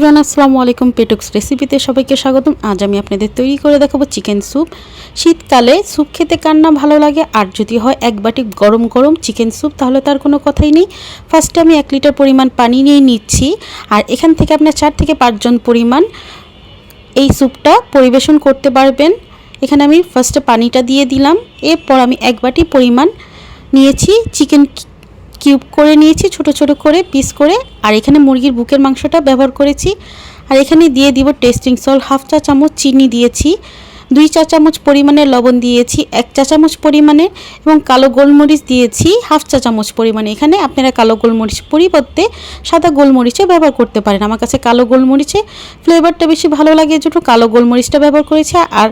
Everyone, আসসালামু আলাইকুম পেটুক্স রেসিপিতে সবাইকে স্বাগতম। আজ আমি আপনাদের তৈরি করে দেখাবো চিকেন স্যুপ। শীতকালে স্যুপ খেতে কার না ভালো লাগে? আর যদি হয় এক বাটি গরম গরম চিকেন স্যুপ, তাহলে তার কোনো কথাই নেই। ফার্স্টে আমি এক লিটার পরিমাণ পানি নিয়ে নিচ্ছি। আর এখান থেকে আপনার চার থেকে পাঁচজন পরিমাণ এই স্যুপটা পরিবেশন করতে পারবেন। এখানে আমি ফার্স্টে পানিটা দিয়ে দিলাম। এরপর আমি এক বাটি পরিমাণ নিয়েছি চিকেন কিউব করে নিয়েছি, ছোট ছোট করে পিস করে। আর এখানে মুরগির বুকের মাংসটা ব্যবহার করেছি। আর এখানে দিয়ে দিব টেস্টিং সল্ট, হাফ চা চামচ চিনি দিয়েছি, দুই চা চামচ পরিমাণে লবণ দিয়েছি, এক চা চামচ পরিমাণে এবং কালো গোলমরিচ দিয়েছি, হাফ চা চামচ পরিমাণে। এখানে আপনারা কালো গোলমরিচ পরিবর্তে সাদা গোলমরিচও ব্যবহার করতে পারেন। আমার কাছে কালো গোলমরিচে ফ্লেভারটা বেশি ভালো লাগে এর জন্য কালো গোলমরিচটা ব্যবহার করেছি। আর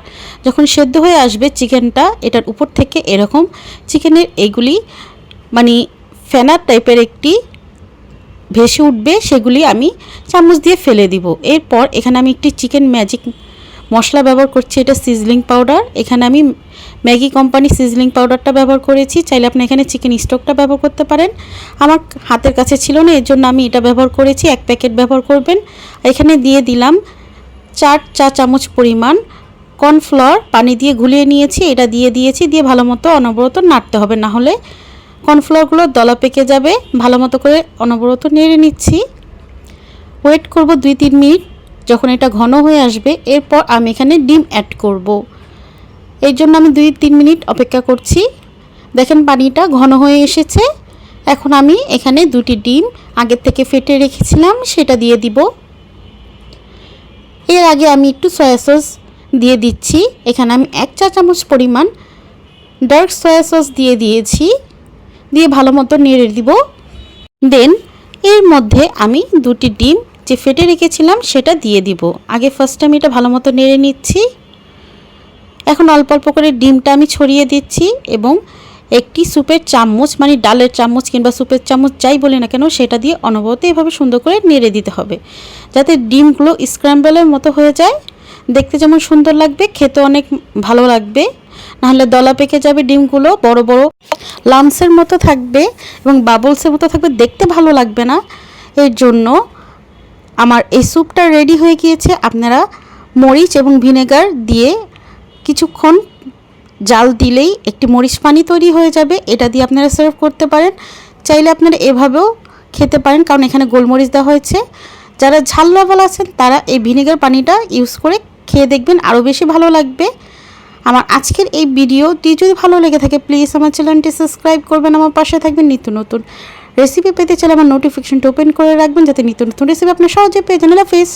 যখন সেদ্ধ হয়ে আসবে চিকেনটা, এটার উপর থেকে এরকম চিকেনের এইগুলি মানে ফেনার টাইপের একটি ভেসে উঠবে, সেগুলি আমি চামচ দিয়ে ফেলে দিব। এরপর এখানে আমি একটি চিকেন ম্যাজিক মশলা ব্যবহার করছি, এটা সিজলিং পাউডার। এখানে আমি ম্যাগি কোম্পানি সিজলিং পাউডারটা ব্যবহার করেছি, চাইলে আপনি এখানে চিকেন স্টকটা ব্যবহার করতে পারেন। আমার হাতের কাছে ছিল না এর জন্য আমি এটা ব্যবহার করেছি, এক প্যাকেট ব্যবহার করবেন। এখানে দিয়ে দিলাম চার চা চামচ পরিমাণ কর্নফ্লাওয়ার, পানি দিয়ে ঘুলিয়ে নিয়েছি, এটা দিয়ে দিয়েছি, দিয়ে ভালো মতো অনবরত নাড়তে হবে, না হলে কর্নফ্লাওয়ারগুলো দলা পেকে যাবে। ভালো মতো করে অনবরত নেড়ে নিচ্ছি। ওয়েট করব দুই তিন মিনিট। যখন এটা ঘন হয়ে আসবে, এরপর আমি এখানে ডিম অ্যাড করব। এর জন্য আমি দুই তিন মিনিট অপেক্ষা করছি। দেখেন পানিটা ঘন হয়ে এসেছে। এখন আমি এখানে দুটি ডিম আগের থেকে ফেটে রেখেছিলাম, সেটা দিয়ে দিব। এর আগে আমি একটু সয়া সস দিয়ে দিচ্ছি। এখানে আমি এক চা চামচ পরিমাণ ডার্ক সয়া সস দিয়ে দিয়েছি। দিয়ে ভালো মতো নেড়ে দিব। দেন এর মধ্যে আমি দুটি ডিম যে ফেটে রেখেছিলাম সেটা দিয়ে দিব। আগে ফার্স্ট আমি এটা ভালো মতো নেড়ে নিচ্ছি। এখন অল্প অল্প করে ডিমটা আমি ছড়িয়ে দিচ্ছি এবং একটি স্যুপের চামচ মানে ডালের চামচ কিংবা স্যুপের চামচ যাই বলি না কেন, সেটা দিয়ে অনবরত এভাবে সুন্দর করে নেড়ে দিতে হবে। যাতে ডিমগুলো স্ক্র্যাম্বলের মতো হয়ে যায়। দেখতে যেমন সুন্দর লাগবে খেতে অনেক ভালো লাগবে। নাহলে দলা পেকে যাবে ডিমগুলো, বড় বড় লামসের মতো থাকবে এবং বাবলসের মতো থাকবে, দেখতে ভালো লাগবে না। এর জন্য আমার এই স্যুপটা রেডি হয়ে গিয়েছে। আপনারা মরিচ এবং ভিনেগার দিয়ে কিছুক্ষণ জাল দিলেই একটি মরিচ পানি তৈরি হয়ে যাবে। এটা দিয়ে আপনারা সার্ভ করতে পারেন। চাইলে আপনারা এভাবেও খেতে পারেন, কারণ এখানে গোলমরিচ দেওয়া হয়েছে। যারা ঝাল লাভাল আছেন, তারা এই ভিনেগার পানিটা ইউজ করে খেয়ে দেখবেন, আরও বেশি ভালো লাগবে। আমার আজকের এই ভিডিওটি যদি ভালো লেগে থাকে প্লিজ আমার চ্যানেলটি সাবস্ক্রাইব করবেন, আমার পাশে থাকবেন নিত্য নতুন রেসিপি পেতে চাইলে আমার নোটিফিকেশনটা ওপেন করে রাখবেন, যাতে নিত্য নতুন রেসিপি আপনার সহজে পেয়ে যান। ফেস